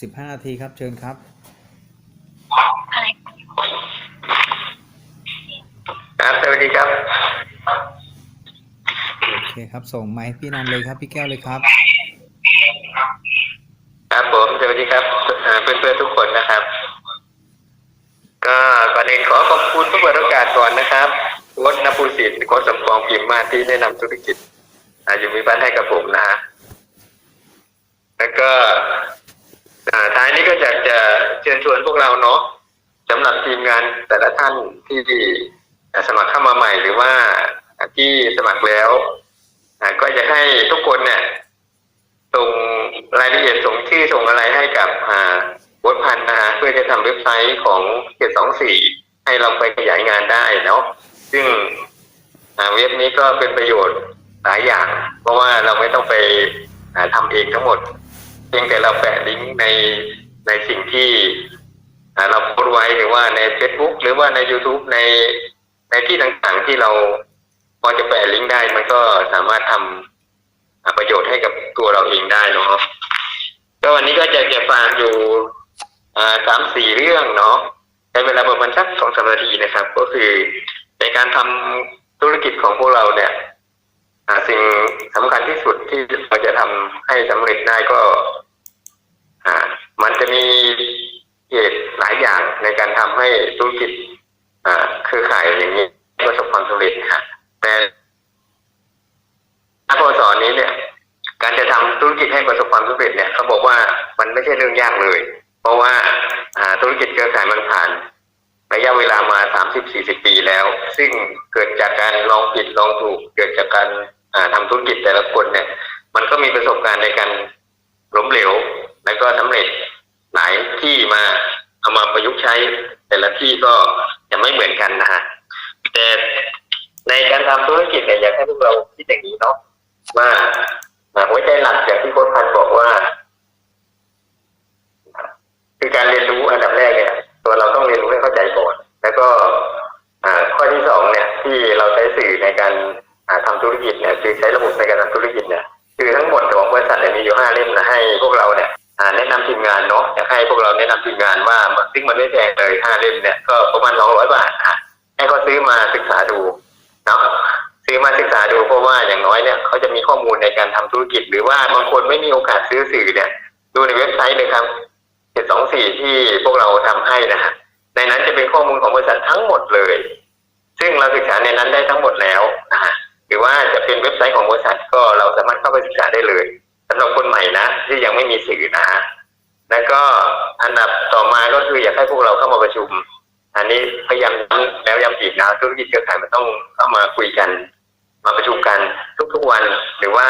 สิบห้านาทีครับ เชิญครับ ครับสวัสดีครับ โอเคครับ ส่งไมค์พี่นันเลยครับ พี่แก้วเลยครับ ครับผมสวัสดีครับเอ่อเพื่อนๆทุกคนนะครับ ก็ก่อนอื่นขอขอบคุณผู้เปิดโอกาสก่อนนะครับวดนภูสิทธิ์โค้ชสมปองพิมพ์มาที่แนะนำธุรกิจอายุมีบ้านให้กับผมนะฮะแล้วก็ อ่าท้ายนี้ก็อยากจะเชิญชวนพวกเราเนาะสำหรับทีมงานแต่ละท่านที่สมัครเข้ามาใหม่หรือว่าที่สมัครแล้วอ่าก็จะให้ทุกคนเนี่ยส่งรายละเอียดส่งชื่อส่งอะไรให้กับอ่าบทพันนะฮะเพื่อจะทำเว็บไซต์ของเจ็ดสองสี่ให้เราไปขยายงานได้เนาะซึ่งอ่าเว็บนี้ก็เป็นประโยชน์หลายอย่าง เพราะว่าเราไม่ต้องไปทำเองทั้งหมด พียงแต่เราแปะลิงก์ในในสิ่งที่เราโพสไว้หรือว่าใน Facebook หรือว่าใน YouTube ในในที่ต่างๆที่เราพอจะแปะลิงก์ได้ มันก็สามารถทำประโยชน์ให้กับตัวเราเองได้เนาะก็วันนี้ก็จะจะฟังอยู่อ่าสามสี่เรื่องเนาะใช้เวลาประมาณสักสองสามนาทีนะครับ ก็คือในการทำธุรกิจของพวกเราเนี่ยสิ่งสำคัญที่สุดที่เราจะทำให้สำเร็จได้ก็ อ่า มันจะมีเหตุหลายอย่างในการทำให้ธุรกิจ อ่าเครือข่ายอย่างนี้ประสบความสำเร็จฮะแต่นักสอนนี้เนี่ย การจะทำธุรกิจให้ประสบความสำเร็จเนี่ยเขาบอกว่ามันไม่ใช่เรื่องยากเลย เพราะว่าอ่าธุรกิจเครือข่ายมันผ่านระยะเวลามาสามสิบสี่สิบปีแล้ว ซึ่งเกิดจากการลองผิดลองถูก เกิดจากการอ่าทำธุรกิจแต่ละคนเนี่ย มันก็มีประสบการณ์ในการล้มเหลว แล้วก็สำเร็จหลายที่มาเอามาประยุกต์ใช้แต่ละที่ก็จะไม่เหมือนกันนะฮะแต่ในการทำธุรกิจเนี่ยอยากให้พวกเราคิดอย่างนี้เนาะว่าหัวใจหลักอย่างที่โค้ชพันธ์บอกว่า คือการเรียนรู้อันดับแรกเนี่ย ตัวเราต้องเรียนรู้ให้เข้าใจก่อน แล้วก็ข้อที่สองเนี่ย ที่เราใช้สื่อในการอ่าทำธุรกิจเนี่ยคือใช้ระบบในการทำธุรกิจ งานว่าซึ่งมันไม่แพงเลยห้าเล่มเนี่ยก็ประมาณสองร้อยบาทอะให้เขาซื้อมาศึกษาดูเนาะซื้อมาศึกษาดูเพราะว่าอย่างน้อยเนี่ยเขาจะมีข้อมูลในการทำธุรกิจ หรือว่าบางคนไม่มีโอกาสซื้อสื่อเนี่ย ดูในเว็บไซต์เลยครับเจ็ดสองสี่ที่พวกเราทำให้นะฮะในนั้นจะเป็นข้อมูลของบริษัททั้งหมดเลย ซึ่งเราศึกษาในนั้นได้ทั้งหมดแล้วนะฮะหรือว่าจะเป็นเว็บไซต์ของบริษัทก็เราสามารถเข้าไปศึกษาได้เลยสำหรับคนใหม่นะที่ยังไม่มีสื่อนะฮะ แล้วก็อันดับต่อมาก็คืออยากให้พวกเราเข้ามาประชุม อันนี้พยายามย้ำแล้วย้ำอีกนะธุรกิจเครือข่ายมันต้องเข้ามาคุยกัน มาประชุมกันทุกๆวัน หรือว่า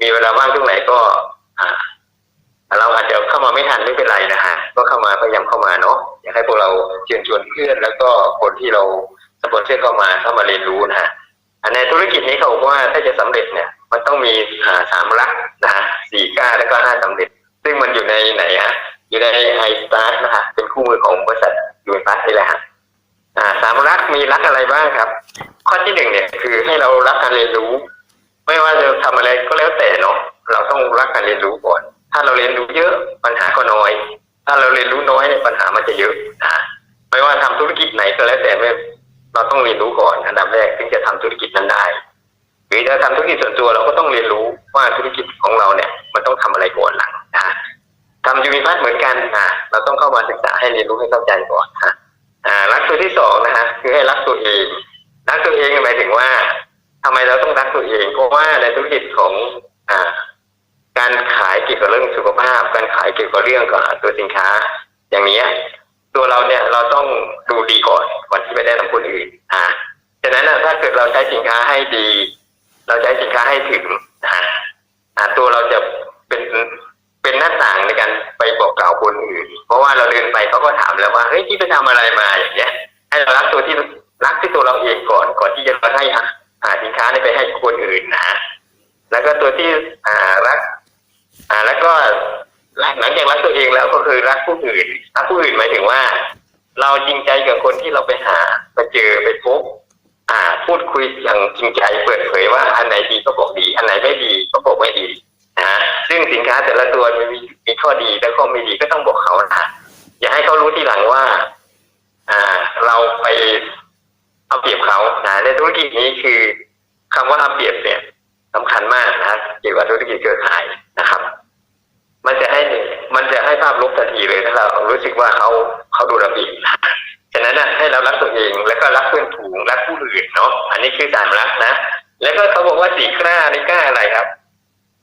มีเวลาว่างช่วงไหนก็อ่าเราอาจจะเข้ามาไม่ทันไม่เป็นไรนะฮะก็เข้ามาพยายามเข้ามาเนาะอยากให้พวกเราเชิญชวนเพื่อน แล้วก็คนที่เราสปอนเซอร์เข้ามาเข้ามาเรียนรู้นะฮะอันในธุรกิจนี้เขาบอกว่า ถ้าเราเรียนรู้น้อยเนี่ยปัญหามันจะเยอะนะไม่ว่าทำธุรกิจไหนก็แล้วแต่เราต้องเรียนรู้ก่อนอันดับแรกถึงจะทำธุรกิจนั้นได้หรือจะทำธุรกิจส่วนตัวเราก็ต้องเรียนรู้ว่าธุรกิจของเราเนี่ย มันต้องทำอะไรก่อนหลังนะทำยูนิพัฒเหมือนกันนะเราต้องเข้ามาศึกษาให้เรียนรู้ให้เข้าใจก่อนนะอ่ารักตัวที่สองนะฮะคือให้รักตัวเองรักตัวเองหมายถึงว่าทำไมเราต้องรักตัวเอง เพราะว่าในธุรกิจของอ่า การขายเกี่ยวกับเรื่องสุขภาพ การขายเกี่ยวกับเรื่องกับตัวสินค้า อย่างนี้ตัวเราเนี่ยเราต้องดูดีก่อนก่อนที่ไปได้นำคนอื่นอ่าฉะนั้นนะถ้าเกิดเราใช้สินค้าให้ดี เราใช้สินค้าให้ถึงนะฮะอ่าตัวเราจะเป็นเป็นหน้าต่างในการไปบอกกล่าวคนอื่น เพราะว่าเราเดินไปเขาก็ถามแล้วว่าเฮ้ยที่ไปทำอะไรมา รักผู้อื่นรักผู้อื่นหมายถึงว่า เราจริงใจกับคนที่เราไปหาไปเจอไปพบอ่า พูดคุยอย่างจริงใจเปิดเผยว่าอันไหนดีก็บอกดี อันไหนไม่ดีก็บอกไม่ดีนะฮะซึ่งสินค้าแต่ละตัวมันมีมีข้อดีและข้อไม่ดีก็ต้องบอกเขานะอย่าให้เขารู้ทีหลังว่า อ่า เราไปเอาเปรียบเขานะในธุรกิจนี้คือคำว่าเอาเปรียบเนี่ยสำคัญมากนะเกี่ยวกับธุรกิจเครือข่ายนะครับ มันจะให้มันจะให้ภาพ ลบทันทีเลยถ้าเรารู้สึกว่าเขาเขาดูระเบียบฉะนั้นนะให้เรารักตัวเองแล้วก็รักเพื่อนฝูงรักผู้อื่นเนาะอันนี้คือสามรักนะ แล้วก็เขาบอกว่าสีกล้านี่กล้าอะไรครับ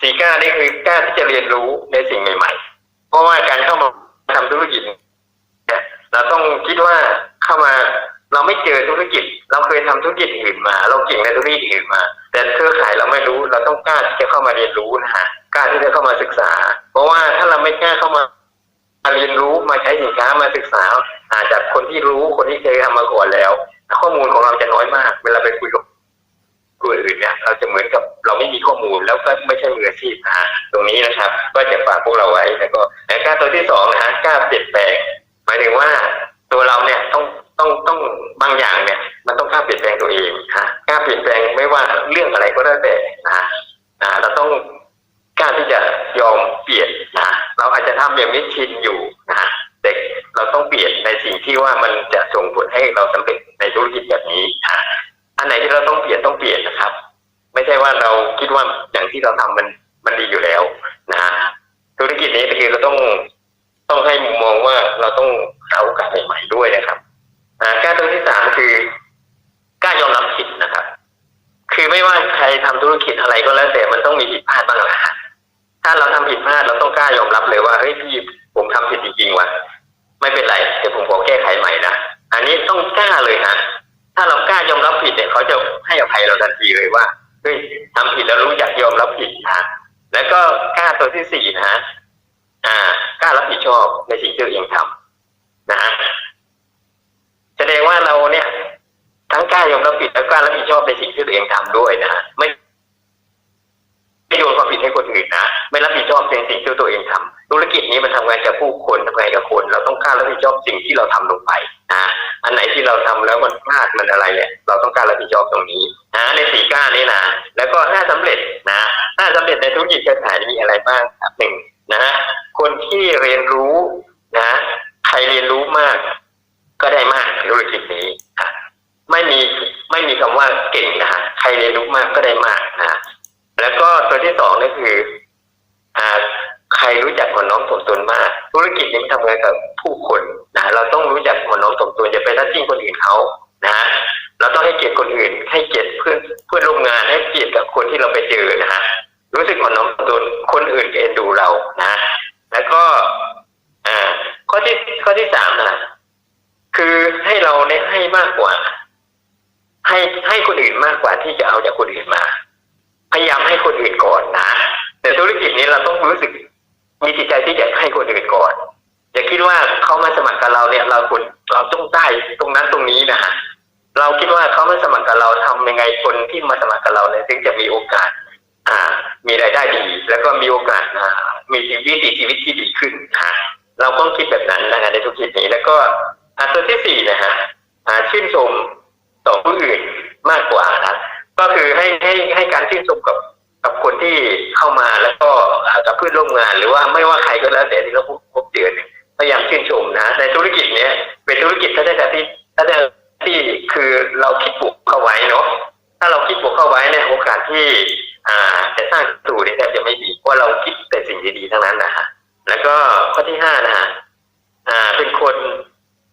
สีกล้านี่คือกล้าที่จะเรียนรู้ในสิ่งใหม่ ๆ เพราะว่าการเข้ามาทำธุรกิจเนี่ยเราต้องคิดว่าเข้ามาเราไม่เจอธุรกิจ เราเคยทำธุรกิจอื่นมา เราเก่งในธุรกิจอื่นมา แต่เครือข่ายเราไม่รู้ เราต้องกล้าที่จะเข้ามาเรียนรู้นะฮะกล้าที่จะเข้ามาศึกษา เพราะว่าถ้าเราไม่กล้าเข้ามา มาเรียนรู้มาใช้สินค้ามาศึกษาอาจากคนที่รู้คนที่เคยทำมาก่อนแล้ว ข้อมูลของเราจะน้อยมาก เวลาไปคุยกับกลุ่มอื่นเนี่ย เราจะเหมือนกับเราไม่มีข้อมูลแล้วก็ไม่ใช่มืออาชีพนะฮะตรงนี้นะครับ ก็จะฝากพวกเราไว้แล้วก็และกล้าตัวที่สองนะฮะกล้าเปลี่ยนแปลงหมายถึงว่าตัวเราเนี่ยต้องต้องต้องบางอย่างเนี่ย มันต้องกล้าเปลี่ยนแปลงตัวเองฮะกล้าเปลี่ยนแปลงไม่ว่าเรื่องอะไรก็แล้แต่ เขาจะให้อภัยเราทันทีเลยว่าเฮ้ยทำผิดแล้วรู้จักยอมรับผิดนะแล้วก็กล้าตัวที่สี่นะฮะอ่ากล้ารับผิดชอบในสิ่งที่ตัวเองทำนะฮะแสดงว่าเราเนี่ย ทั้งกล้ายอมรับผิดและกล้ารับผิดชอบในสิ่งที่ตัวเองทำด้วยนะฮะไม่ไม่โยนความผิดให้คนอื่นนะไม่รับผิดชอบในสิ่งที่ตัวเองทำธุรกิจนี้มันทำงานกับผู้คนทำงานกับคน เราต้องกล้ารับผิดชอบสิ่งที่เราทำลงไปนะ อันไหนที่เราทำแล้วมันพลาดมันอะไรเนี่ย เราต้องการรับผิดชอบตรงนี้นะในสี่ก้านี้นะแล้วก็ถ้าสำเร็จนะถ้าสำเร็จในธุรกิจเครือข่ายมีอะไรบ้างครับหนึ่งนะคนที่เรียนรู้มาก ก็ได้มากในธุรกิจนี้อะไม่มีไม่มีคำว่าเก่งนะฮะใครเรียนรู้มากก็ได้มากนะแล้วก็ตัวที่สองนี่คือ อ่า ใครรู้จักคนน้อมถ่อมตนมาก ธุรกิจนี้ทำงานกับผู้คนนะเราต้องรู้จักคนน้อมถ่อมตนอย่าไปละทิ้ง คนอื่นเขา ที่มาสมัครกับเราเนี่ยถึงจะมีโอกาส อ่า มีรายได้ดี แล้วก็มีโอกาสอ่ามีชีวิตชีวิตที่ดีขึ้นนะฮะเราต้องคิดแบบนั้นนะฮะในธุรกิจนี้ แล้วก็อันตัวที่สี่นะฮะชื่นชมต่อผู้อื่นมากกว่านะก็คือให้ให้ให้การชื่นชมกับกับคนที่เข้ามาแล้วก็กับเพื่อนร่วมงาน หรือว่าไม่ว่าใครก็แล้วแต่ที่เราพบพบเจอเนี่ยพยายามชื่นชมนะในธุรกิจเนี้ยเป็นธุรกิจถ้าได้แต่ที่ถ้าได้ที่คือเราคิดบวก ถ้าเราคิดบวกเข้าไว้เนี่ยโอกาสที่อ่าจะสร้างสู่นี่แทบจะไม่มีเพราเราคิดแต่สิ่งดีๆทั้งนั้นนะฮะแล้วก็ข้อที่ห้านะฮะอ่าเป็นคน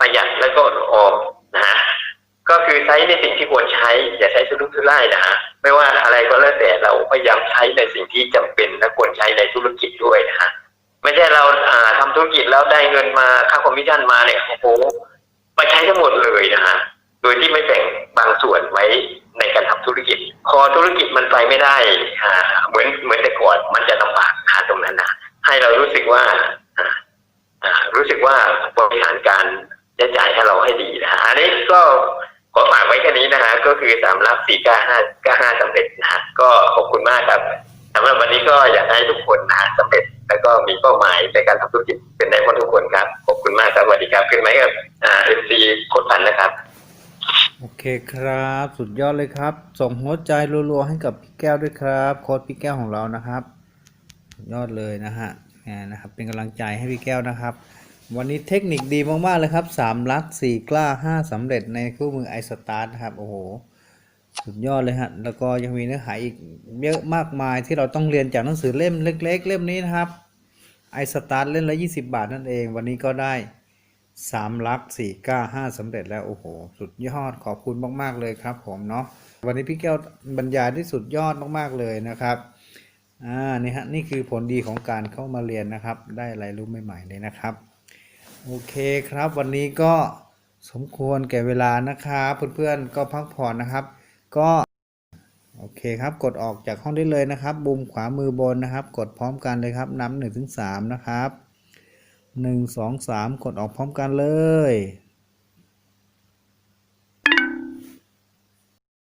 ประหยัดแล้วก็ออมนะฮะก็คือใช้ในสิ่งที่ควรใช้ อย่าใช้สุรุ่ยสุร่ายนะฮะไม่ว่าอะไรก็แล้วแต่เราพยายามใช้ในสิ่งที่จำเป็นและควรใช้ในธุรกิจด้วยนะฮะไม่ใช่เราอ่าทำธุรกิจแล้วได้เงินมาค่าคอมมิชชั่นมาเนี่ยโอ้โหไปใช้ทั้งหมดเลยนะฮะโดยที่ไม่แบ่งบางส่วนไว้ ในการทำธุรกิจ พอธุรกิจมันไปไม่ได้อ่าเหมือนเหมือนแต่ก่อนมันจะลำบากหาตรงนั้นนะให้เรารู้สึกว่าอ่ารู้สึกว่าบริหารการใช้จ่ายให้เราให้ดีนะฮะอันนี้ก็ขอฝากไว้แค่นี้นะฮะก็คือสามรับสี่ก้าห้าก้าห้าสำเร็จนะฮะก็ขอบคุณมากครับสำหรับวันนี้ก็อยากให้ทุกคนนะฮะสำเร็จแล้วก็มีเป้าหมายในการทำธุรกิจเป็นได้หมดทุกคนครับขอบคุณมากครับสวัสดีครับขึ้นไหมครับอ่าเอ็มซีโคตรพันนะครับ โอเคครับ สุดยอดเลยครับ ส่งหัวใจรัวๆให้กับพี่แก้วด้วยครับโค้ดพี่แก้วของเรานะครับ ยอดเลยนะฮะนี่นะครับเป็นกำลังใจให้พี่แก้วนะครับ วันนี้เทคนิคดีมากๆเลยครับสามลักสี่กล้าห้าสำเร็จในคู่มือไอสตาร์นะครับโอ้โหสุดยอดเลยฮะแล้วก็ยังมีเนื้อหาอีกเยอะมากมายที่เราต้องเรียนจากหนังสือเล่มเล็ก ๆ เล่มนี้นะครับไอสตาร์ทเล่นละ20 บาทนั่นเอง วันนี้ก็ได้ สามลักสี่ก้าห้าสำเร็จแล้ว โอ้โห สุดยอดขอบคุณมาก ๆ เลยครับผมเนาะวันนี้พี่แก้วบรรยายที่สุดยอดมาก ๆ เลยนะครับอ่านี่ฮะนี่คือผลดีของการเข้ามาเรียนนะครับ ได้อะไรรู้ใหม่ๆเลยนะครับ โอเคครับวันนี้ก็สมควรแก่เวลานะครับเพื่อนๆก็พักผ่อนนะครับ ก็โอเคครับกดออกจากห้องได้เลยนะครับบุมขวามือบนนะครับ กดพร้อมกันเลยครับนับหนึ่งถึงสามนะครับ หนึ่งสองสามกดออกพร้อมกันเลย